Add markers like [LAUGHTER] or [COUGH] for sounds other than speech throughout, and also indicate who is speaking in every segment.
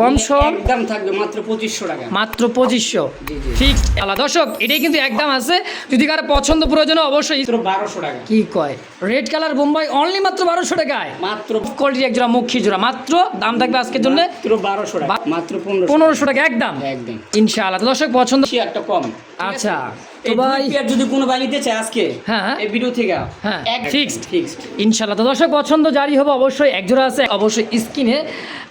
Speaker 1: কম সম?
Speaker 2: একদম থাকবে মাত্র পঁচিশশো টাকা।
Speaker 1: মাত্র পঁচিশশো। ঠিক আলাদা দর্শক এটাই কিন্তু একদম আছে। যদি কারও পছন্দ প্রয়োজন অবশ্যই
Speaker 2: বারোশো টাকা।
Speaker 1: কি কয়? রেড কালার বোম্বাই অনলি মাত্র বারোশো টাকায়।
Speaker 2: মাত্র
Speaker 1: কোয়ালিটি এক জোড়া মুখী জোড়া। মাত্র দাম থাকবে আজকের জন্য
Speaker 2: মাত্র বারোশো টাকা মাত্র পনেরোশো
Speaker 1: টাকা একদম।
Speaker 2: একদম।
Speaker 1: ইনশাআল্লাহ। দর্শক পছন্দ
Speaker 2: একটা কম।
Speaker 1: আচ্ছা তো ভাই
Speaker 2: যদি কোনো ভাই নিতে চায় আজকে
Speaker 1: হ্যাঁ।
Speaker 2: এই ভিডিও থেকে।
Speaker 1: হ্যাঁ, ফিক্সড
Speaker 2: ফিক্সড
Speaker 1: ইনশাআল্লাহ তো দর্শক পছন্দ জারি হবে অবশ্যই এক জোড়া আছে অবশ্যই স্ক্রিনে।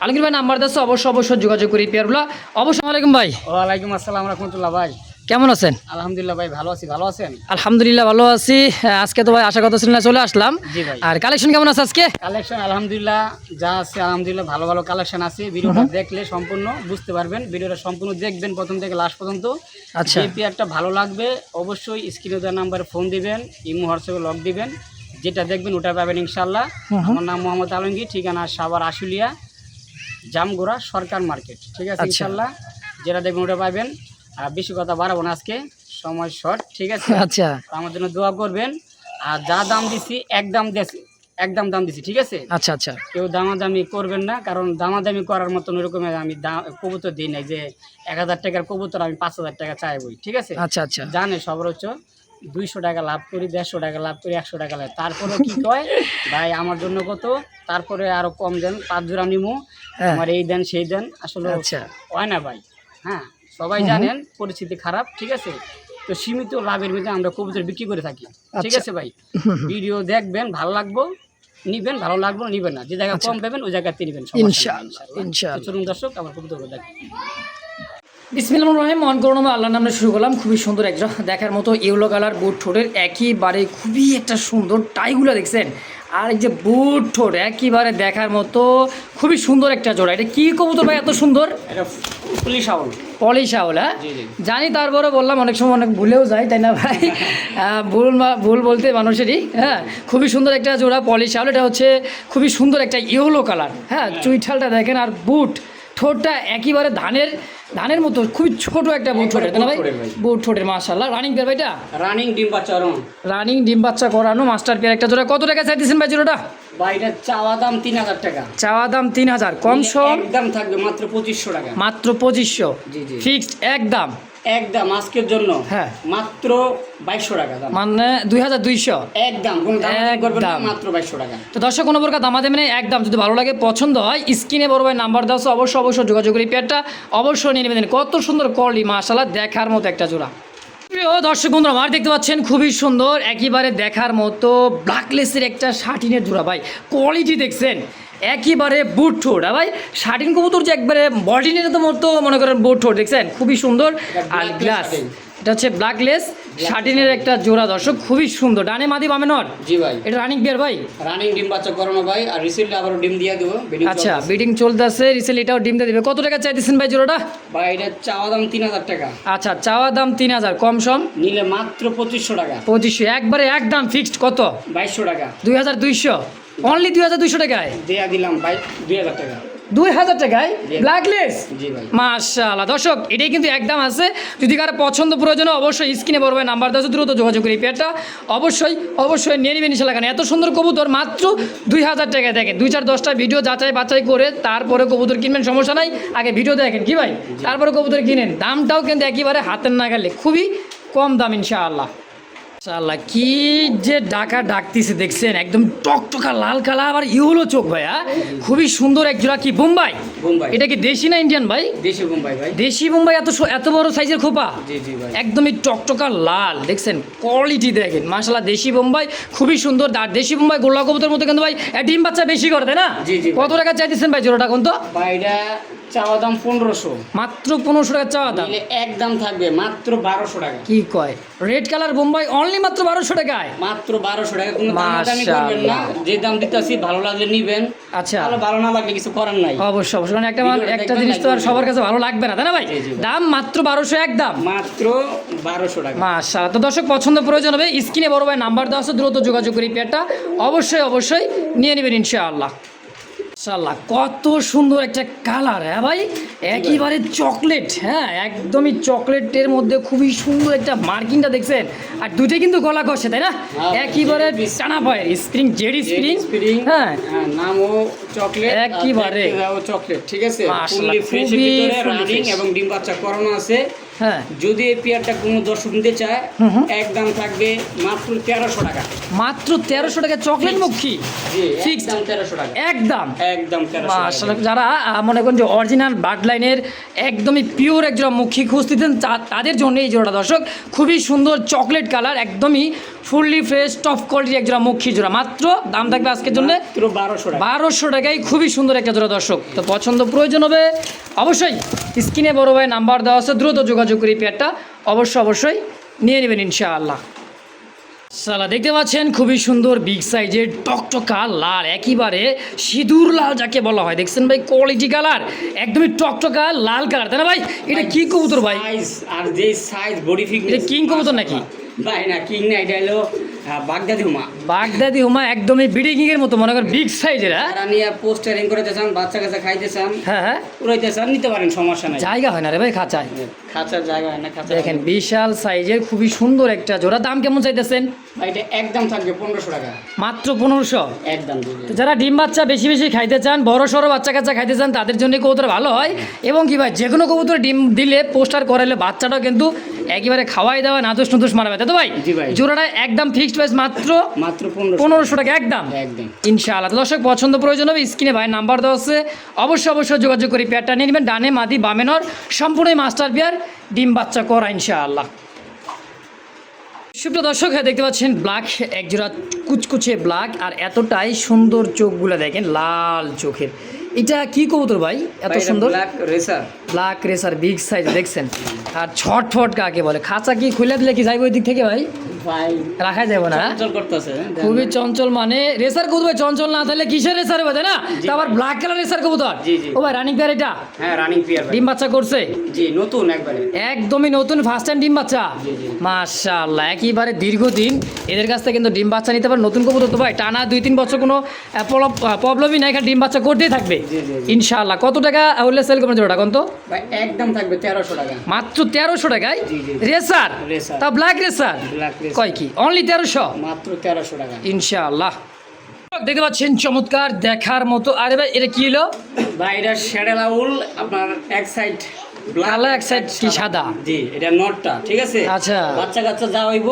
Speaker 1: আলমগীর ভাই নাম্বার দিচ্ছে অবশ্যই অবশ্যই যোগাযোগ করি পেয়ারগুলো। অবশ্যই আলাইকুম ভাই।
Speaker 2: ওয়ালাইকুম আসসালাম রাহমাতুল্লাহ ভাই।
Speaker 1: কেমন আছেন?
Speaker 2: আলহামদুলিল্লাহ ভাই ভালো আছি। ভালো আছেন?
Speaker 1: আলহামদুলিল্লাহ ভালো আছি। আজকে তো ভাই আশা কথা ছিল না চলে আসলাম। আর কালেকশন কেমন আছে আজকে?
Speaker 2: কালেকশন আলহামদুলিল্লাহ যা আছে আলহামদুলিল্লাহ ভালো ভালো কালেকশন আছে। ভিডিওটা দেখলে সম্পূর্ণ বুঝতে পারবেন। ভিডিওটা সম্পূর্ণ দেখবেন প্রথম থেকে লাস্ট পর্যন্ত।
Speaker 1: আচ্ছা।
Speaker 2: যে পেয়ারটা ভালো লাগবে অবশ্যই স্ক্রিনে দেওয়ার নাম্বারে ফোন দিবেন ইমো হোয়াটসঅ্যাপে লক দিবেন। যেটা দেখবেন ওটা পাবেন ইনশাল্লাহ আমার নাম মোহাম্মদ আলমগীর ঠিকানা সাভার আশুলিয়া জামগোড়া সরকার মার্কেট। ঠিক আছে?
Speaker 1: আচ্ছা।
Speaker 2: ইনশাল্লাহ যেটা দেখবেন ওটা পাবেন। আর বেশি কথা বাড়াবো না আজকে। সময় শর্ট ঠিক আছে?
Speaker 1: আচ্ছা।
Speaker 2: আমার জন্য দোয়া করবেন। আর যা দাম দিছি একদম দেছি একদম দাম দিছি ঠিক আছে?
Speaker 1: আচ্ছা আচ্ছা।
Speaker 2: কেউ দামাদামি করবেন না কারণ দামাদামি করার মতন ওরকম আমি দাম কবুতর দিই নাই যে এক হাজার টাকার কবুতর আমি পাঁচ হাজার টাকা চাইবই ঠিক আছে?
Speaker 1: আচ্ছা আচ্ছা।
Speaker 2: জানে সর্বোচ্চ দুইশো টাকা লাভ করি দেড়শো টাকা লাভ করি একশো টাকা লাভ তারপরে কি কয় ভাই আমার জন্য কত? তারপরে আরও কম দেন পাঁচ জোড়া নিমু
Speaker 1: হ্যাঁ।
Speaker 2: আমার এই দেন সেই দেন। আসলে
Speaker 1: আচ্ছা।
Speaker 2: হয় না ভাই হ্যাঁ? সবাই জানেন পরিস্থিতি খারাপ ঠিক আছে? তো সীমিত লাভের মধ্যে আমরা কবুতর বিক্রি করে থাকি ঠিক
Speaker 1: আচ্ছা।
Speaker 2: আছে ভাই? ভিডিও দেখবেন ভালো লাগবো নিবেন ভালো লাগবো নিবেন না। যে জায়গায় কম পাবেন ওই জায়গাতে নিবেন চলুন দর্শক আমার কবুতর দেখেন
Speaker 1: বিসমিল্লাহ রহিম মন করুন আল্লাহর নামে শুরু করলাম। খুবই সুন্দর একজন দেখার মতো ইউলো কালার বুট ঠোঁটের একইবারে খুবই একটা সুন্দর টাইগুলো দেখছেন? আর এই যে বুট ঠোঁট একইবারে দেখার মতো খুবই সুন্দর একটা জোড়া। এটা কি কবুতর ভাই এত সুন্দর?
Speaker 2: এটা পুলিশ আউল।
Speaker 1: পলিশ আউল হ্যাঁ। জানি তারপরে বললাম অনেক সময় অনেক ভুলেও যায় তাই না ভাই? [LAUGHS] ভুল ভুল বলতে মানুষেরই হ্যাঁ? খুবই সুন্দর একটা জোড়া পলিশ আউল এটা হচ্ছে খুবই সুন্দর একটা ইয়েলো কালার হ্যাঁ? চুইঠালটা দেখেন আর বুট ঠোঁটটা একেবারে ধানের ধানের মতো খুবই ছোট একটা বুট ঠোঁটের না ভাই?
Speaker 2: বুট ঠোঁটের
Speaker 1: মাশাল্লাহ রানিং পেয়ার ভাইটা
Speaker 2: রানিং ডিম বাচ্চারণ
Speaker 1: রানিং ডিম বাচ্চা করানো মাস্টার পেয়ার একটা জোড়া। কত টাকা চাইতেছেন ভাই জোড়াটা?
Speaker 2: বা এটা চাওয়া দাম তিন হাজার টাকা।
Speaker 1: চাওয়া দাম তিন হাজার কম সম?
Speaker 2: একদম থাকবে মাত্র পঁচিশশো টাকা।
Speaker 1: মাত্র পঁচিশশো?
Speaker 2: জি, জি।
Speaker 1: ফিক্সড একদম?
Speaker 2: একদম আজকের জন্য।
Speaker 1: হ্যাঁ।
Speaker 2: মাত্র বাইশশো টাকা দাম।
Speaker 1: মানে দুই হাজার দুইশো?
Speaker 2: একদম কোনো দাম করবেন না
Speaker 1: একদম।
Speaker 2: মাত্র বাইশশো টাকা।
Speaker 1: তো দর্শক কোনো প্রকার দেবেন একদম। যদি ভালো লাগে পছন্দ হয় স্ক্রিনে বড় ভাই নাম্বার দাও অবশ্যই অবশ্যই যোগাযোগ করি পেয়ারটা অবশ্যই নিয়ে নেবেন। কত সুন্দর করলি মাশাল্লাহ দেখার মতো একটা জোড়া। প্রিয় দর্শক বন্ধুরা আমার দেখতে পাচ্ছেন খুবই সুন্দর একেবারে দেখার মতো ব্ল্যাকলেসের একটা শার্টিনের জোড়া। ভাই কোয়ালিটি দেখছেন একেবারে বুট ঠোঁট। ভাই শার্টিন কবুতর যে একবারে বডিনের মতো মনে করেন বুট ঠোঁট দেখছেন? খুবই সুন্দর। আর গ্লাস। এটা হচ্ছে ব্ল্যাকলেস শার্টিনের একটা জোড়া দর্শক খুবই সুন্দর। ডানে মাদি বামে নট
Speaker 2: জি ভাই।
Speaker 1: এটা রানিং বিয়ার ভাই?
Speaker 2: রানিং ডিম বাচ্চা করানো ভাই আর রিসেন্টলি আবার ডিম দিয়ে দেবো
Speaker 1: আচ্ছা বিডিং চলতেছে রিসেল এটাও ডিম দিয়ে দিবে। কত টাকা চাইতেছেন ভাই জোড়াটা?
Speaker 2: ভাই এটা চাওয়া দাম তিন হাজার টাকা।
Speaker 1: আচ্ছা চাওয়া দাম তিন হাজার কম সম?
Speaker 2: নিলে মাত্র পঁচিশশো টাকা।
Speaker 1: পঁচিশশো একবারে একদম ফিক্সড কত?
Speaker 2: বাইশশো টাকা।
Speaker 1: দুই হাজার দুইশো। অনলি দুই হাজার দুইশো টাকায়?
Speaker 2: দেয়া দিলাম ভাই দুই হাজার টাকা।
Speaker 1: দুই হাজার টাকায়। ব্ল্যাকলেস
Speaker 2: জি
Speaker 1: মাশাআল্লাহ। দর্শক এটাই কিন্তু একদম আছে। যদি কারও পছন্দ প্রয়োজন অবশ্যই স্ক্রিনে বড় ভাই নাম্বার দেওয়া দ্রুত যোগাযোগ করি পেয়ারটা অবশ্যই অবশ্যই নিয়ে নেবেন ইনশাল্লাহ কারণ এত সুন্দর কবুতর মাত্র দুই হাজার টাকায় দেখেন। দুই চার দশটা ভিডিও যাচাই বাছাই করে তারপরে কবুতর কিনবেন সমস্যা নাই। আগে ভিডিও দেখেন কি ভাই? তারপরে কবুতর কিনেন। দামটাও কিন্তু একেবারে হাতের না নাগালে খুবই কম দাম ইনশাআল্লাহ। ইনশাআল্লাহ কি যে ডাকা ডাকতিছে দেখছেন? একদম টকটকা লাল কালা আবার ইউলো চোখ ভাইয়া খুবই সুন্দর এক জোড়া কি বোম্বাই? এটা কি দেশি না ইন্ডিয়ান ভাই?
Speaker 2: দেশি বোম্বাই ভাই।
Speaker 1: দেশি বোম্বাই এত এত বড় সাইজের খোপা?
Speaker 2: জি জি ভাই।
Speaker 1: একদমই টকটকা লাল দেখছেন? কোয়ালিটি দেখেন মাশাল্লাহ দেশি বোম্বাই খুবই সুন্দর। আর দেশি বোম্বাই গোল্লা কবুতর মতো কিন্তু ভাই ডিম বাচ্চা বেশি করে তাই না?
Speaker 2: জি, জি,
Speaker 1: কত টাকা চাইতেছেন ভাই জোড়াটা কোন তো?
Speaker 2: ভাই এটা চাওয়া দাম পনেরোশো।
Speaker 1: মাত্র পনেরোশো টাকা চাওয়া দাম?
Speaker 2: একদম থাকবে মাত্র বারোশো টাকা।
Speaker 1: কি কয়? রেড কালার বোম্বাই অনলি মাত্র বারোশো টাকায়?
Speaker 2: মাত্র বারোশো টাকা কোনো দামাদামি করবেন না। যে দাম দিতেছি ভালো লাগলে নিবেন।
Speaker 1: আচ্ছা।
Speaker 2: ভালো ভালো না লাগলে কিছু করার নাই।
Speaker 1: অবশ্যই অবশ্যই কারণ একটা একটা জিনিস তো আর সবার কাছে ভালো লাগবে না তাই না ভাই। দাম মাত্র বারোশো এক দাম।
Speaker 2: মাত্র বারোশো টাকা।
Speaker 1: মাশাআল্লাহ। তো দর্শক পছন্দ প্রয়োজন হবে। স্ক্রিনে বড় ভাই নাম্বার দেওয়া আছে দ্রুত যোগাযোগ করি পেয়ারটা অবশ্যই অবশ্যই নিয়ে নেবেন ইনশাআল্লাহ। মাশাল্লাহ কত সুন্দর একটা কালার হ্যাঁ ভাই? একেবারে চকলেট হ্যাঁ একদমই চকলেটের মধ্যে খুবই সুন্দর একটা মার্কিংটা দেখছেন। আর দুটোই কিন্তু গলা কষে তাই না?
Speaker 2: হ্যাঁ,
Speaker 1: একেবারে টানা পায় স্প্রিং জেডি স্প্রিং
Speaker 2: স্প্রিং
Speaker 1: হ্যাঁ।
Speaker 2: হ্যাঁ নামও চকলেট আর
Speaker 1: একেবারে।
Speaker 2: চকলেট ঠিক আছে? ফুললি ফ্রেশ ভিতরে রানিং এবং ডিম বাচ্চা করানো আছে।
Speaker 1: হ্যাঁ।
Speaker 2: যদি এই পেয়ারটা কোনো দর্শক নিতে চায় এক দাম থাকবে মাত্র তেরোশো টাকা।
Speaker 1: মাত্র তেরোশো টাকা চকলেট মুখী ফিক্স
Speaker 2: দাম তেরোশো টাকা।
Speaker 1: একদম
Speaker 2: একদম
Speaker 1: আসলে যারা মনে করেন যে অরিজিনাল বার্ড লাইনের একদমই পিওর একজন মুখী খুঁজতেছেন তাদের জন্য এই জোড়াটা দর্শক খুবই সুন্দর চকলেট কালার একদমই ফুললি ফ্রেশ টপ কোয়ালিটির একজোড়া মুখী জোড়া। মাত্র দাম থাকবে আজকের জন্য
Speaker 2: বারোশো
Speaker 1: বারোশো টাকায় খুবই সুন্দর একটা জোড়া দর্শক। তো পছন্দ প্রয়োজন হবে অবশ্যই স্ক্রিনে বড় ভাই নাম্বার দেওয়া আছে দ্রুত যোগাযোগ করি পেয়ারটা অবশ্যই অবশ্যই নিয়ে নেবেন ইনশাআল্লাহ। সালা দেখতে পাচ্ছেন খুবই সুন্দর বিগ সাইজের টকটকা লাল একেবারে সিঁদুর লাল যাকে বলা হয়। দেখছেন ভাই কোয়ালিটি কালার একদমই টকটকা লাল কালার তাই না ভাই এটা কি কবুতর ভাই?
Speaker 2: আর যে সাইজ বডি ফিটনেস
Speaker 1: এটা king কবুতর নাকি?
Speaker 2: ভাই না কিং না এটা হলো বাগদাদি হুমা।
Speaker 1: বাগদাদি হুমা একদমই বিডিং এর মতো মনে করেন বিগ সাইজের হ্যাঁ?
Speaker 2: পোস্টারিং বাচ্চা খাইতে চান
Speaker 1: হ্যাঁ হ্যাঁ।
Speaker 2: উড়াইতে চান নিতে পারেন সমস্যা নাই।
Speaker 1: জায়গা হয় না রে ভাই খাঁচায়।
Speaker 2: খাঁচার জায়গা হয় না খাঁচা
Speaker 1: দেখেন বিশাল সাইজের খুবই সুন্দর একটা জোড়া। দাম কেমন চাইতেছেন?
Speaker 2: ভাই এটা একদম থাকবে পনেরোশো টাকা।
Speaker 1: মাত্র পনেরোশো?
Speaker 2: একদম
Speaker 1: তো যারা ডিম বাচ্চা বেশি বেশি খাইতে চান বড় সড়ো বাচ্চা কাচ্চা খাইতে চান তাদের জন্য কবুতর ভালো হয়। এবং কি ভাই যে কোনো কবুতর ডিম দিলে পোস্টার করালে বাচ্চাটাও কিন্তু একেবারে খাওয়াই দেওয়া নাদুস নুদুস মারাবে তাই তো ভাই? জোড়াটা একদম ফিক্সড প্রাইস মাত্র
Speaker 2: মাত্র পনেরোশো
Speaker 1: টাকা। একদম?
Speaker 2: একদম।
Speaker 1: ইনশাআল্লাহ। দর্শক পছন্দ প্রয়োজন হবে স্ক্রিনে ভাই নাম্বার দেওয়া আছে। অবশ্যই অবশ্যই যোগাযোগ করি পেয়ারটা নিয়ে নেবেন। ডানে মাদি বামে নর সম্পূর্ণই মাস্টার পেয়ার ডিম বাচ্চা করা ইনশাআল্লাহ। সুপ্রিয় দর্শক হ্যাঁ দেখতে পাচ্ছেন ব্ল্যাক একজোড়া কুচকুচে ব্ল্যাক আর এতটাই সুন্দর চোখগুলো দেখেন লাল চোখের। এটা কি কবুতর ভাই? এত সুন্দর।
Speaker 2: Black racer
Speaker 1: black racer big size দেখছেন। আর ছট ফট কাকে বলে? খাঁচা কি খুলে দিলে কি যাইব ওই দিক থেকে ভাই? রাখা যাবে না?
Speaker 2: চঞ্চল করতেছে
Speaker 1: খুবই চঞ্চল মানে রেসার কবুতর চঞ্চল না তাহলে কিসের রেসার হবে না? আবার ব্ল্যাক কালার রেসার কবুতর। ও ভাই রানিং পেয়ার এটা?
Speaker 2: হ্যাঁ রানিং পিয়ার
Speaker 1: ডিম বাচ্চা করছে?
Speaker 2: জি নতুন একবারে।
Speaker 1: একদমই নতুন ফার্স্ট টাইম ডিম বাচ্চা। মাশাআল্লাহ একেবারে দীর্ঘদিন এদের কাছ থেকে কিন্তু ডিম বাচ্চা নিতে পারে নতুন কবুতর তো ভাই টানা দুই তিন বছর কোনো প্রবলেমই নাই ডিম বাচ্চা করতেই থাকবে। ইনশাআল্লাহ কত টাকা হলে সেল করবেন জোড়া কোন তো?
Speaker 2: একদম থাকবে তেরোশো টাকা।
Speaker 1: মাত্র তেরোশো টাকায়? রেসার। তা ব্ল্যাক রেসার
Speaker 2: ব্ল্যাক রেসার
Speaker 1: কয় কি? অনলি তেরোশো?
Speaker 2: মাত্র তেরোশো টাকা।
Speaker 1: ইনশাআল্লাহ। দেখতে পাচ্ছেন চমৎকার দেখার মতো। আরে ভাই এটা কি হলো?
Speaker 2: ভাই এটা শেডেলাউল আপনার এক সাইড
Speaker 1: কালো, এক side কি সাদা?
Speaker 2: জি এটা নটটা ঠিক আছে?
Speaker 1: আচ্ছা।
Speaker 2: বাচ্চা কাচ্চা যা হইব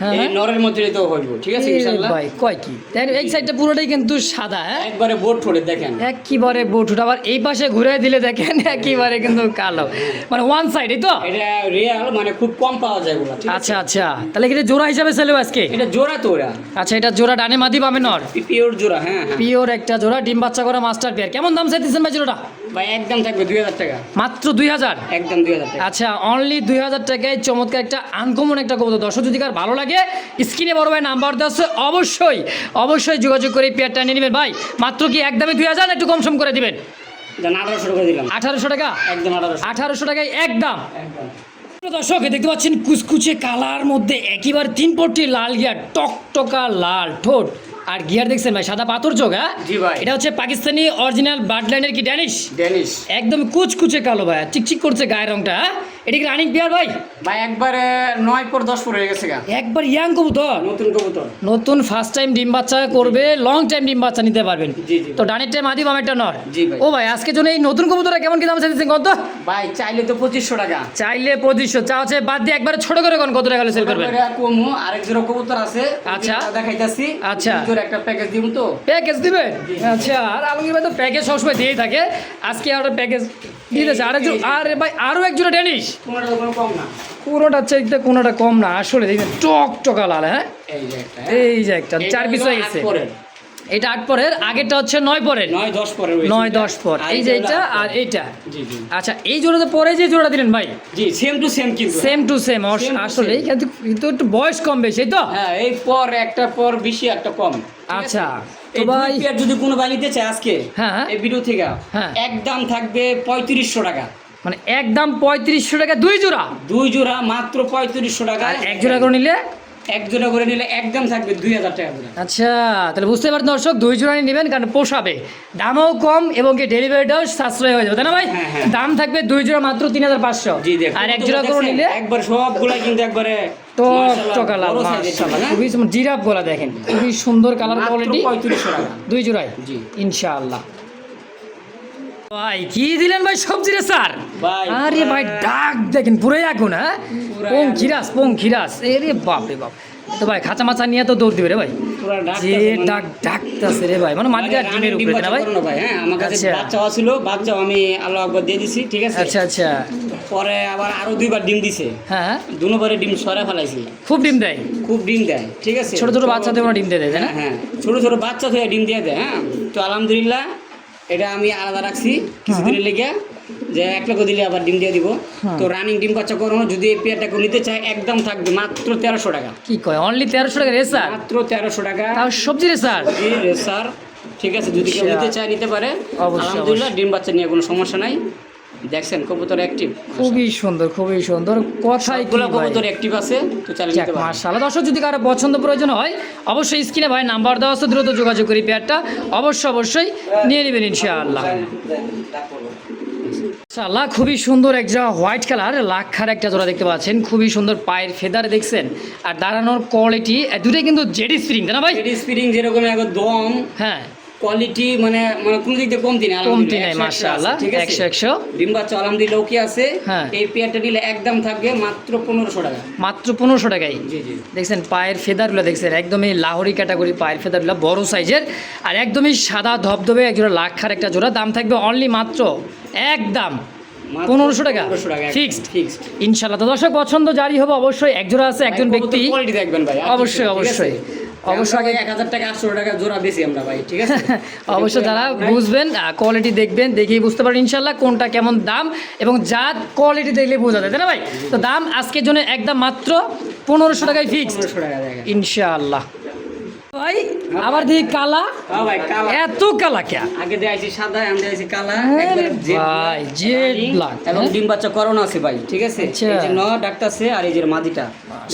Speaker 1: হ্যাঁ,
Speaker 2: এই
Speaker 1: হ্যাঁ।
Speaker 2: নরের মধ্যে তো হইব ঠিক আছে ইনশাআল্লাহ?
Speaker 1: ভাই কয় কি? দেখেন এই সাইডটা পুরোটাই কিন্তু সাদা হ্যাঁ?
Speaker 2: একবারে ঠোড়ে দেখেন।
Speaker 1: একেবারে বুটুট আবার এই পাশে ঘুরে দিলে দেখেন একেবারে কিন্তু কালো। মানে ওয়ান সাইডই তো?
Speaker 2: এটা রিয়াল মানে খুব কম পাওয়া যায় ওগুলা
Speaker 1: আচ্ছা আচ্ছা। তাহলে কি এটা জোড়া হিসাবে সেলেও আজকে?
Speaker 2: এটা জোড়া তো ওরা।
Speaker 1: আচ্ছা এটা জোড়া ডানে মাদি বামে নর
Speaker 2: পিওর জোড়া হ্যাঁ হ্যাঁ।
Speaker 1: পিওর একটা জোড়া ডিম বাচ্চা করা মাস্টার পেয়ার কেমন দাম চাইতেছেন ভাই জোড়াটা?
Speaker 2: ভাই একদম থাকবে দুই হাজার টাকা।
Speaker 1: মাত্র দুই হাজার?
Speaker 2: একদম দুই হাজার টাকা।
Speaker 1: আচ্ছা অনলি দুই হাজার টাকায় চমৎকার একটা আনকমন একটা কবুতর। দর্শক যদি কার ভালো লাগে স্ক্রিনে বড় ভাই নাম্বার দেওয়া আছে অবশ্যই অবশ্যই যোগাযোগ করে পেয়ারটা নিয়ে নেবেন। ভাই মাত্র কি একদমই দুই হাজার একটু কম সম করে দিবেন?
Speaker 2: আঠারোশো টাকা
Speaker 1: আঠারোশো
Speaker 2: একদম আঠারোশো।
Speaker 1: আঠারোশো টাকায় একদম।
Speaker 2: একদম
Speaker 1: দর্শক দেখতে পাচ্ছেন কুচকুচে কালার মধ্যে একেবারে তিন পট্টি লাল গিয়ার টকটকা লাল ঠোঁট। আর গিয়ার দেখছেন ভাই সাদা পাথর চোখ হ্যাঁ?
Speaker 2: জি ভাই।
Speaker 1: এটা হচ্ছে পাকিস্তানি অরিজিনাল বার্ডল্যান্ডের কি ড্যানিশ
Speaker 2: ড্যানিশ
Speaker 1: একদম কুচকুচে কালো ভাই চিকচিক করছে গায়ের রংটা হ্যাঁ? এটা কি রানিং পেয়ার ভাই?
Speaker 2: ভাই একবারে নয় পর দশ পর হয়ে গেছে গা।
Speaker 1: একবার ইয়াং কবুতর।
Speaker 2: নতুন কবুতর।
Speaker 1: নতুন ফার্স্ট টাইম ডিম বাচ্চা করবে লং টাইম ডিম বাচ্চা নিতে পারবেন।
Speaker 2: জি, জি।
Speaker 1: তো ডানের টাইম আদি বামেরটা নর।
Speaker 2: জি
Speaker 1: ও ভাই আজকে জন্য এই নতুন কবুতরটা কেমন কি দাম চাইছেন কত?
Speaker 2: ভাই চাইলে তো পঁচিশশো টাকা।
Speaker 1: চাইলে পঁচিশশো চা হচ্ছে বাদ দিয়ে একবারে ছোট করে কোন কত টাকা সেল করবেন?
Speaker 2: কমু আরেক জোড়া কবুতর আছে।
Speaker 1: আচ্ছা।
Speaker 2: দেখাইতাছি।
Speaker 1: আচ্ছা।
Speaker 2: একটা প্যাকেজ দিব তো।
Speaker 1: প্যাকেজ দিবেন? আচ্ছা আর আলমগীর ভাই তো প্যাকেজ সবসময় দিয়েই থাকে। আজকে আর প্যাকেজ দিতেছে আর একজন আর ভাই আরও এক জোড়া টেনিস
Speaker 2: কোনোটা তো কোনো কম না?
Speaker 1: কোনোটা কম না আসলে দেখবেন টক টকা লাল হ্যাঁ?
Speaker 2: এই যে একটা
Speaker 1: এই যে একটা
Speaker 2: এটা
Speaker 1: চার পিস হয়ে গেছে। এটা আট পরের আগেরটা হচ্ছে নয় পরের।
Speaker 2: নয় দশ পরের
Speaker 1: নয় দশ পর। এই যে
Speaker 2: এটা
Speaker 1: আর এইটা। আচ্ছা এই জোড়াতে পরে যে জোড়া দিলেন ভাই?
Speaker 2: জি সেম টু সেম কিন্তু
Speaker 1: সেম টু সেম আসলে কিন্তু একটু বয়স কম বেশি তো?
Speaker 2: হ্যাঁ এই পর একটা পর বেশি একটা কম।
Speaker 1: আচ্ছা। তো ভাই
Speaker 2: পেয়ার যদি কোনো ভাই নিতে চায় আজকে
Speaker 1: হ্যাঁ।
Speaker 2: এই ভিডিও থেকে
Speaker 1: হ্যাঁ।
Speaker 2: একদম থাকবে পঁয়ত্রিশশো টাকা
Speaker 1: মানে একদম পঁয়ত্রিশশো টাকা দুই জোড়া
Speaker 2: দুই জোড়া মাত্র পঁয়ত্রিশশো টাকা
Speaker 1: এক জোড়া করে নিলে
Speaker 2: এক জোড়া করে নিলে একদম থাকবে দুই হাজার টাকা করে
Speaker 1: আচ্ছা তাহলে বুঝতে পারেন দর্শক দুই জোড়া নেবেন কারণ পোষাবে। দামও কম এবং কি ডেলিভারিটাও সাশ্রয় হয়ে যাবে তাই না ভাই?
Speaker 2: হ্যাঁ, হ্যাঁ।
Speaker 1: দাম থাকবে দুই জোড়া মাত্র তিন হাজার পাঁচশো। আর এক জোড়া করে নিলে
Speaker 2: একবার সবগুলা কিন্তু একবারে এর ছিল, হ্যাঁ?
Speaker 1: খুবই গলা দেখেন খুবই সুন্দর কালার কোয়ালিটি দুই জোড়ায়?
Speaker 2: জি।
Speaker 1: ইনশাআল্লাহ। ভাই। কি দিলেন ভাই সবজি রে স্যার?
Speaker 2: ভাই,
Speaker 1: আরে ভাই ডাক দেখেন পুরাই আগুন হ্যাঁ? এরে বাপ রে বাপ। তো ভাই খাঁচা মাছা নিয়ে তো দৌড় দিবে রে ভাই। যে
Speaker 2: মানে-
Speaker 1: ডাক ডাকতেছে রে ভাই। মানে ডিমের উপরে না ভাই?
Speaker 2: ভাই হ্যাঁ? আমার কাছে
Speaker 1: আচ্ছা।
Speaker 2: বাচ্চাও ছিল বাচ্চাও আমি আল্লাহ আকবার দিয়ে দিছি ঠিক আছে?
Speaker 1: আচ্ছা আচ্ছা।
Speaker 2: পরে আবার আরও দুইবার ডিম দিছে।
Speaker 1: হ্যাঁ
Speaker 2: দুনোবারে ডিম সরে ফেলাইছি।
Speaker 1: খুব ডিম দেয়?
Speaker 2: খুব ডিম দেয় ঠিক আছে?
Speaker 1: ছোট ছোট
Speaker 2: তো-
Speaker 1: বাচ্চাদের ডিম দিয়ে দেয়
Speaker 2: হ্যাঁ হ্যাঁ। ছোট ছোট বাচ্চা থেকে ডিম দিয়ে দেয় হ্যাঁ? তো আলহামদুলিল্লাহ এটা আমি আলাদা রাখছি কিছুদিনের লেগে যে এক লক্ষ দিলে আবার ডিম দিয়ে দিব।
Speaker 1: হ্যাঁ।
Speaker 2: তো রানিং ডিম বাচ্চা করব যদি এই পেয়ারটা নিতে চায় একদম থাকবে মাত্র তেরোশো টাকা।
Speaker 1: কি কয়? অনলি তেরোশো টাকা রেসার
Speaker 2: মাত্র তেরোশো টাকা।
Speaker 1: সবজি রেসার
Speaker 2: রেসার রে স্যার ঠিক আছে যদি কেউ
Speaker 1: আচ্ছা।
Speaker 2: নিতে চায় নিতে পারে। আলহামদুলিল্লাহ ডিম বাচ্চা নিয়ে কোনো সমস্যা নাই। দেখছেন কবুতর অ্যাক্টিভ
Speaker 1: খুবই সুন্দর খুবই সুন্দর। কথাই
Speaker 2: সবগুলো কবুতর অ্যাক্টিভ আছে তো চালিয়ে
Speaker 1: যাক
Speaker 2: নিতে পারে
Speaker 1: মাশাআল্লাহ। দর্শক যদি কারও পছন্দ প্রয়োজন হয় অবশ্যই স্ক্রিনে ভাই নাম্বার দেওয়া আছে দ্রুত যোগাযোগ করি পেয়ারটা। অবশ্যই অবশ্যই নিয়ে নেবেন ইনশাআল্লাহ। ইনশাআল্লাহ খুবই সুন্দর একটা হোয়াইট কালার লাক্ষার একটা জোড়া দেখতে পাচ্ছেন। খুবই সুন্দর পায়ের ফেদার দেখছেন। আর দাঁড়ানোর কোয়ালিটি দুটোই কিন্তু জেডি স্প্রিং না ভাই?
Speaker 2: এডি স্প্রিং যেরকম একদম দম।
Speaker 1: হ্যাঁ।
Speaker 2: কোয়ালিটি মানে মানে কোন দিক দিয়ে কমতি না
Speaker 1: কমতি নাই মাশাআল্লাহ
Speaker 2: ঠিক আছে?
Speaker 1: একশো একশো।
Speaker 2: ডিম বাচ্চা আলহামদুলিল্লাহ ওকে আছে।
Speaker 1: হ্যাঁ।
Speaker 2: এই পেয়ারটা নিলে একদম থাকবে মাত্র পনেরোশো টাকা।
Speaker 1: মাত্র পনেরোশো টাকায়।
Speaker 2: জি জি।
Speaker 1: দেখছেন পায়ের ফেদারগুলো দেখছেন একদমই লাহোরি ক্যাটাগরি পায়ের ফেদারগুলো বড় সাইজের আর একদমই সাদা ধবধবে এক জোড়া লাক্ষার একটা জোড়া দাম থাকবে অনলি মাত্র একদম পনেরোশো টাকা।
Speaker 2: 1500
Speaker 1: ফিক্সড
Speaker 2: ফিক্সড
Speaker 1: ইনশাল্লাহ তো দর্শক পছন্দ জারি হবে অবশ্যই এক জোড়া আছে একজন ব্যক্তি।
Speaker 2: কিছু
Speaker 1: অবশ্যই? অবশ্যই। অবশ্যই
Speaker 2: এক হাজার টাকা আটশো টাকা জোড়া বেশি আমরা ভাই ঠিক আছে? [LAUGHS]
Speaker 1: অবশ্য যারা বুঝবেন কোয়ালিটি দেখবেন দেখেই বুঝতে পারেন ইনশাল্লাহ কোনটা কেমন দাম এবং জাত কোয়ালিটি দেখলে বোঝা যায় তাই না ভাই? তো দাম আজকের জন্য একদম মাত্র পনেরোশো টাকায়
Speaker 2: পনেরোশো
Speaker 1: ইনশাআল্লাহ। ভাই আবার দেখি কালা।
Speaker 2: হ্যাঁ কালা।
Speaker 1: এত কালা কে?
Speaker 2: আগে দিয়েছি সাদা আমি দিয়েছি কালা। jet
Speaker 1: ভাই,
Speaker 2: এবং
Speaker 1: হ্যাঁ?
Speaker 2: ডিম বাচ্চা করানো আছে ভাই ঠিক আছে?
Speaker 1: আচ্ছা।
Speaker 2: এই যে ন আর এই যে মাদিটা।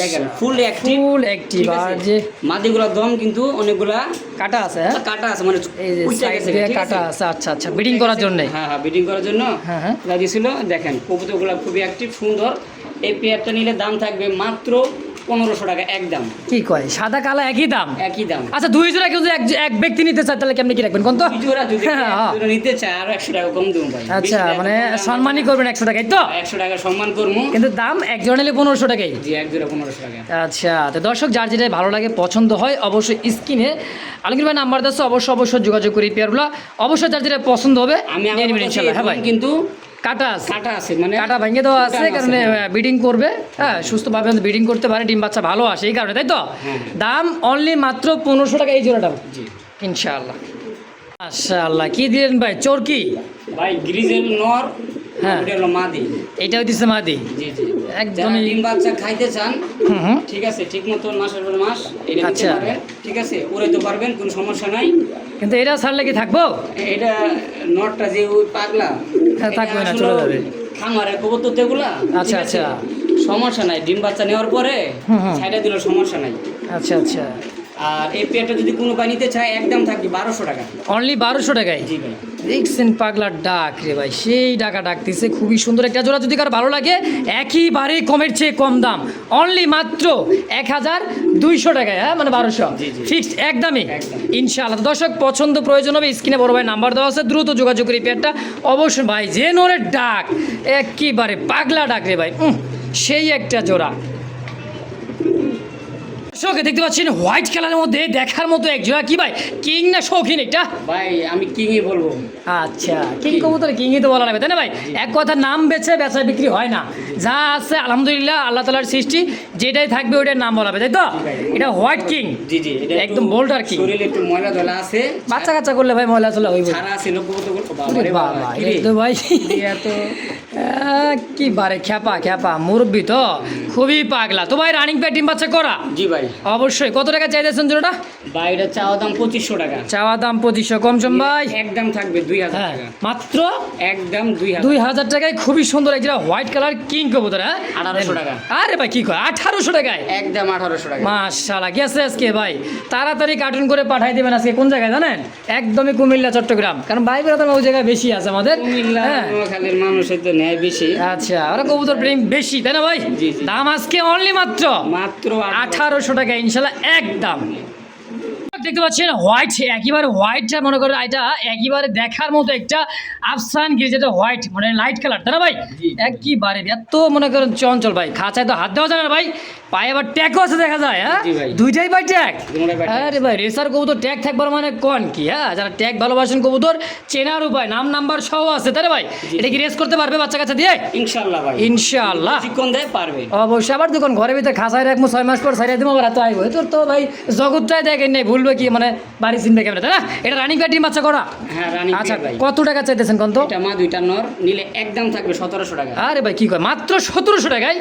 Speaker 2: দেখেন ফুল অ্যাক্টিভ
Speaker 1: ফুল অ্যাক্টিভ আর যে
Speaker 2: মাদিগুলা দম কিন্তু অনেকগুলা
Speaker 1: কাটা আছে হ্যাঁ?
Speaker 2: কাটা আছে মানে
Speaker 1: এই যে সাইড কাটা আছে? আচ্ছা আচ্ছা। বিডিং করার জন্য?
Speaker 2: হ্যাঁ হ্যাঁ বিডিং করার জন্য।
Speaker 1: হ্যাঁ, হ্যাঁ।
Speaker 2: লাগিয়েছিল। দেখেন কবুতরগুলো খুবই অ্যাক্টিভ সুন্দর। এই পেয়ারটা নিলে দাম থাকবে মাত্র পনেরোশো টাকা একদম
Speaker 1: কি কয়? সাদা কালা একই দাম?
Speaker 2: একই দাম।
Speaker 1: আচ্ছা দুই জোড়া কেউ যদি এক ব্যক্তি নিতে চায় তাহলে কেমনি কি রাখবেন? কোন তো?
Speaker 2: জোড়া যদি
Speaker 1: হ্যাঁ,
Speaker 2: জোড়া নিতে চায় আরও একশো টাকা কম দেবো ভাই।
Speaker 1: আচ্ছা মানে সম্মানই করবেন একশো টাকাই তো?
Speaker 2: একশো টাকা সম্মান করব।
Speaker 1: কিন্তু দাম এক জোড়া নিলে পনেরোশো টাকাই।
Speaker 2: জি এক জোড়া পনেরোশো টাকা।
Speaker 1: আচ্ছা তো দর্শক যার যেটা ভালো লাগে পছন্দ হয় অবশ্যই স্ক্রিনে আলমগীর ভাই নাম্বার দিচ্ছে অবশ্যই অবশ্যই যোগাযোগ করি পেয়ারগুলো। অবশ্যই যার যেটা পছন্দ হবে
Speaker 2: আমি
Speaker 1: নিয়ে নেবেন ইনশাল্লাহ হ্যাঁ ভাই?
Speaker 2: কিন্তু
Speaker 1: কাটা আছে।
Speaker 2: কাটা আছে মানে
Speaker 1: কাটা ভেঙে দেওয়া আছে কারণে। বিডিং করবে হ্যাঁ সুস্থভাবে বিডিং করতে পারে ডিম বাচ্চা ভালো আসে এই কারণে তাই তো?
Speaker 2: হ্যাঁ।
Speaker 1: দাম অনলি মাত্র পনেরোশো টাকা এই জোড়াটা
Speaker 2: জি।
Speaker 1: ইনশাআল্লাহ। মাশাআল্লাহ কি দিলেন ভাই? চোরকি
Speaker 2: ভাই গ্রিজেল নর
Speaker 1: হ্যাঁ।
Speaker 2: ওটা হলো মাদি।
Speaker 1: এটা হইতেছে মাদি?
Speaker 2: জি জি।
Speaker 1: একদমই-
Speaker 2: ডিম বাচ্চা খাইতে চান
Speaker 1: হুম হুম।
Speaker 2: ঠিক আছে ঠিক মতো মাসের পর মাস এটা
Speaker 1: আচ্ছা।
Speaker 2: ঠিক আছে উড়াইতে পারবেন কোনো সমস্যা নাই।
Speaker 1: কিন্তু এটা ছাড়লে কি থাকব?
Speaker 2: এটা নটটা যে ওই পাগলা
Speaker 1: হ্যাঁ, থাকবে না, চলে যাবে।
Speaker 2: খামারে কবুতর যেগুলা
Speaker 1: আচ্ছা, আচ্ছা।
Speaker 2: সমস্যা নাই ডিম বাচ্চা নেওয়ার পরে ছাইটা দিল সমস্যা নাই
Speaker 1: আচ্ছা আচ্ছা
Speaker 2: আর এই পেয়ারটা যদি কোনো নিতে চায় একদম থাকবে বারোশো টাকা।
Speaker 1: অনলি বারোশো টাকায়?
Speaker 2: জি ভাই।
Speaker 1: দেখছেন পাগলার ডাক রে ভাই সেই ডাকা ডাকতেছে খুবই সুন্দর একটা জোড়া। যদি কার ভালো লাগে একইবারে কমের চেয়ে কম দাম। অনলি মাত্র এক হাজার দুইশো টাকায় হ্যাঁ মানে বারোশো। ফিক্সড একদমই।
Speaker 2: একদম।
Speaker 1: ইনশাআল্লাহ। দর্শক পছন্দ প্রয়োজন হবে স্ক্রিনে বড় ভাই নাম্বার দেওয়া আছে দ্রুত যোগাযোগ করি পেয়ারটা অবশ্যই ভাই যে নোরের ডাক একইবারে পাগলা ডাক রে ভাই। সেই একটা জোড়া। দর্শক দেখতে পাচ্ছেন হোয়াইট কালারের মধ্যে দেখার মতো এক জোড়া। কি ভাই? কিং না শৌখিন এটা
Speaker 2: ভাই আমি কিংই বলব।
Speaker 1: আচ্ছা কিং কবুতর কিংই তো বলা লাগবে তাই না ভাই? এক কথা নাম বেছে বেচা বিক্রি হয় না। যা আছে আলহামদুলিল্লাহ আল্লাহ তালার সৃষ্টি যেটাই থাকবে ওইটার নাম বলাবে তাই তো? এটা হোয়াইট কিং।
Speaker 2: জি জি এটা
Speaker 1: একদম bold আর কি।
Speaker 2: শরীরে একটু ময়লা ধলা আছে।
Speaker 1: বাচ্চা কাচ্চা করলে ভাই ময়লা চলা হইব
Speaker 2: ছাড়া আছে লোক কবুতর
Speaker 1: বাবা ভাই
Speaker 2: এত
Speaker 1: আহ, কি বারে খ্যাপা খ্যাপা মুরব্বি তো। খুবই পাগলা। তো ভাই রানিং প্যাট ডিম বাচ্চা করা?
Speaker 2: জি ভাই।
Speaker 1: অবশ্যই। কত টাকা চাইতেছেন জোড়াটা?
Speaker 2: বাইরে চাওয়া দাম পঁচিশশো টাকা।
Speaker 1: চাওয়া দাম পঁচিশশো কম সম ভাই।
Speaker 2: একদম থাকবে দুই হাজার
Speaker 1: হ্যাঁ
Speaker 2: টাকা।
Speaker 1: মাত্র
Speaker 2: একদম দুই
Speaker 1: দুই হাজার টাকায় খুবই সুন্দর একটা হোয়াইট কালার কিং কবুতর হ্যাঁ?
Speaker 2: 1800 টাকা।
Speaker 1: আরে ভাই কি কয়? আঠারোশো টাকায়?
Speaker 2: একদম আঠারোশো টাকা।
Speaker 1: মাশাআল্লাহ গেছে আজকে ভাই। তাড়াতাড়ি কার্টুন করে পাঠাই দেবেন আজকে। কোন জায়গায় জানেন? একদমই কুমিল্লা চট্টগ্রাম। কারণ ভাই বেড়াতাম ওই জায়গায় বেশি আছে আমাদের।
Speaker 2: কুমিল্লা
Speaker 1: হ্যাঁ।
Speaker 2: মানুষের তো ন্যায় বেশি।
Speaker 1: আচ্ছা ওরা কবুতর প্রেম বেশি তাই না ভাই। দাম আজকে অনলি মাত্র
Speaker 2: মাত্র
Speaker 1: আঠারোশো টাকা ইনশাল্লাহ একদম। দেখতে পাচ্ছেন হোয়াইট একেবারে হোয়াইটটা মনে করেন এটা একেবারে দেখার মতো একটা আফসান গিরি যেটা হোয়াইট মানে লাইট কালার তাই না ভাই? একেবারে এত মনে করেন চঞ্চল ভাই খাঁচায় তো হাত দেওয়া যায় না ভাই পায়ে আবার ট্যাগও আছে দেখা যায় হ্যাঁ? দুইটাই ভাই। Tag
Speaker 2: tag।
Speaker 1: আরে ভাই রেসার কবুতর ট্যাগ থাকবার মানে কোন কি হ্যাঁ? যারা ট্যাগ ভালোবাসেন কবুতর চেনার উপায় নাম নাম্বার সহ আছে তাই না ভাই? এটা কি রেস করতে পারবে বাচ্চা কাচ্চা দিয়ে?
Speaker 2: ইনশাল্লাহ ভাই।
Speaker 1: ইনশাআল্লাহ
Speaker 2: চিকন দেয় পারবে।
Speaker 1: অবশ্যই আবার দেখুন ঘরের ভিতরে খাসায় রাখব ছয় মাস পর সাইড দিব আবার এত আইব। তোর তো ভাই জগৎটাই দেখেন নাই ভুলবে কি মানে বাড়ি চিনবে কেমন তাই না? এটা রানিং প্যাট ডিম বাচ্চা করা?
Speaker 2: হ্যাঁ রানি
Speaker 1: আচ্ছা কত টাকা চাইতেছেন কত
Speaker 2: এটা মা দুইটা নর নিলে একদম থাকবে সতেরোশো টাকা।
Speaker 1: আরে ভাই কি কয়? মাত্র সতেরোশো টাকায়?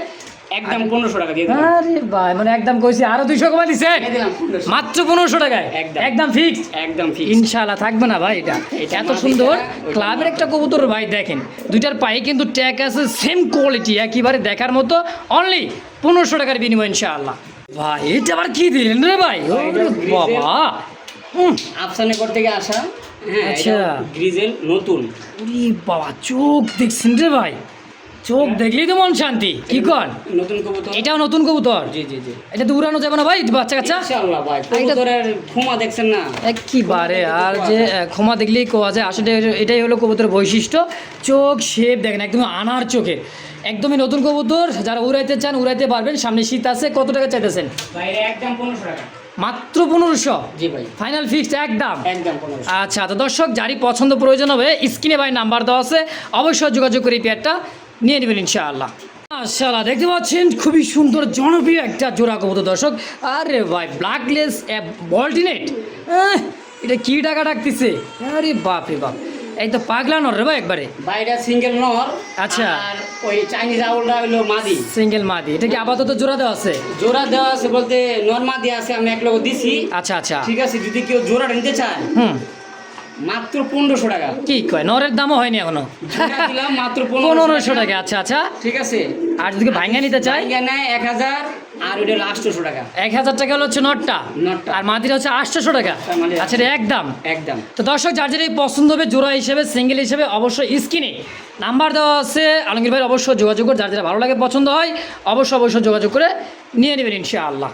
Speaker 2: একদম পনেরোশো টাকা দিয়ে
Speaker 1: আরে ভাই মানে একদম কইছি আরও দুইশো কমা
Speaker 2: 1500
Speaker 1: মাত্র পনেরোশো টাকায়?
Speaker 2: একদম।
Speaker 1: ফিক্স
Speaker 2: একদম ফিক্স
Speaker 1: ইনশাআল্লাহ থাকবে না ভাই এটা।
Speaker 2: এটা
Speaker 1: এত সুন্দর। ক্লাবের একটা কবুতর ভাই দেখেন দুইটার পায়ে কিন্তু ট্যাগ আছে সেম কোয়ালিটি একেবারে দেখার মতো অনলি পনেরোশো টাকার বিনিময় ইনশাআল্লাহ। ভাই এটা আবার কি দিলেন রে ভাই? বাবা।
Speaker 2: আফসানে কর থেকে আসা। হ্যাঁ
Speaker 1: আচ্ছা।
Speaker 2: গ্রিজেল নতুন।
Speaker 1: ওরে বাবা চোখ দেখছেন রে ভাই? চোখ দেখলেই তো মন শান্তি। কি কর?
Speaker 2: নতুন কবুতর?
Speaker 1: এটাও নতুন কবুতর?
Speaker 2: জি জি জি।
Speaker 1: এটা তো উড়ানো যাবে না ভাই বাচ্চা কাচ্চা?
Speaker 2: ইনশাআল্লাহ ভাই কবুতরের খুমা দেখছেন না।
Speaker 1: একেবারে আর যে ক্ষমা দেখলেই কোয়া যায়। আসলে এটাই হলো কবুতরের বৈশিষ্ট্য। চোখ শেপ দেখেন একদম আনার চোখে। একদমই নতুন কবুতর যারা উড়াইতে চান উড়াইতে পারবেন। সামনে শীত আছে কত টাকা চাইতেছেন?
Speaker 2: একদম পনেরোশো টাকা।
Speaker 1: মাত্র পনেরোশো?
Speaker 2: জি ভাই।
Speaker 1: ফাইনাল ফিক্সড একদম। আচ্ছা তো দর্শক যারই পছন্দ প্রয়োজন হবে স্ক্রিনে ভাই নাম্বার দেওয়া আছে। অবশ্যই যোগাযোগ করে পেয়ারটা নিয়ে নেবেন ইনশাআল্লাহ। মাশাআল্লাহ দেখতে পাচ্ছেন খুবই সুন্দর জনপ্রিয় একটা জোড়া কবুতর দর্শক। আরে ভাই ব্ল্যাকলেস বল্টিনেট এটা কি টাকা ডাকতেছে? আরে বাপ রে বাপ। এই তো পাগলা নর রে ভাই একবারে।
Speaker 2: বাইরে সিঙ্গেল নর
Speaker 1: আচ্ছা।
Speaker 2: আর ওই চাইনিজ আউলটা হলো মাদি।
Speaker 1: সিঙ্গেল মাদি এটা কি আপাতত জোড়া দেওয়া আছে?
Speaker 2: জোড়া দেওয়া আছে বলতে নর মাদি আছে আমি এক লোক দিছি।
Speaker 1: আচ্ছা আচ্ছা।
Speaker 2: ঠিক আছে যদি কেউ জোড়া নিতে চায়
Speaker 1: হুম।
Speaker 2: মাত্র পনেরোশো টাকা।
Speaker 1: কি কয় নরের দামও হয়নি
Speaker 2: এখনও? মাত্র [LAUGHS]
Speaker 1: পনেরোশো টাকা। আচ্ছা আচ্ছা।
Speaker 2: ঠিক আছে।
Speaker 1: আর যদি ভাঙ্গা নিতে চাই
Speaker 2: নেয় এক হাজার আর ওইটা আটশোশো টাকা।
Speaker 1: এক হাজার টাকা হলো হচ্ছে নটটা।
Speaker 2: নটটা।
Speaker 1: আর মাদির হচ্ছে আটশোশো টাকা।
Speaker 2: মানে-
Speaker 1: আচ্ছা এটা একদম
Speaker 2: একদম।
Speaker 1: তো দর্শক যার যেটা পছন্দ হবে জোড়া হিসেবে সিঙ্গেল হিসেবে অবশ্যই স্কিনে নাম্বার দেওয়া আছে। আলমগীর ভাই অবশ্যই যোগাযোগ করে যার যেটা ভালো লাগে পছন্দ হয় অবশ্যই অবশ্যই যোগাযোগ করে নিয়ে নেবেন ইনশাআল্লাহ।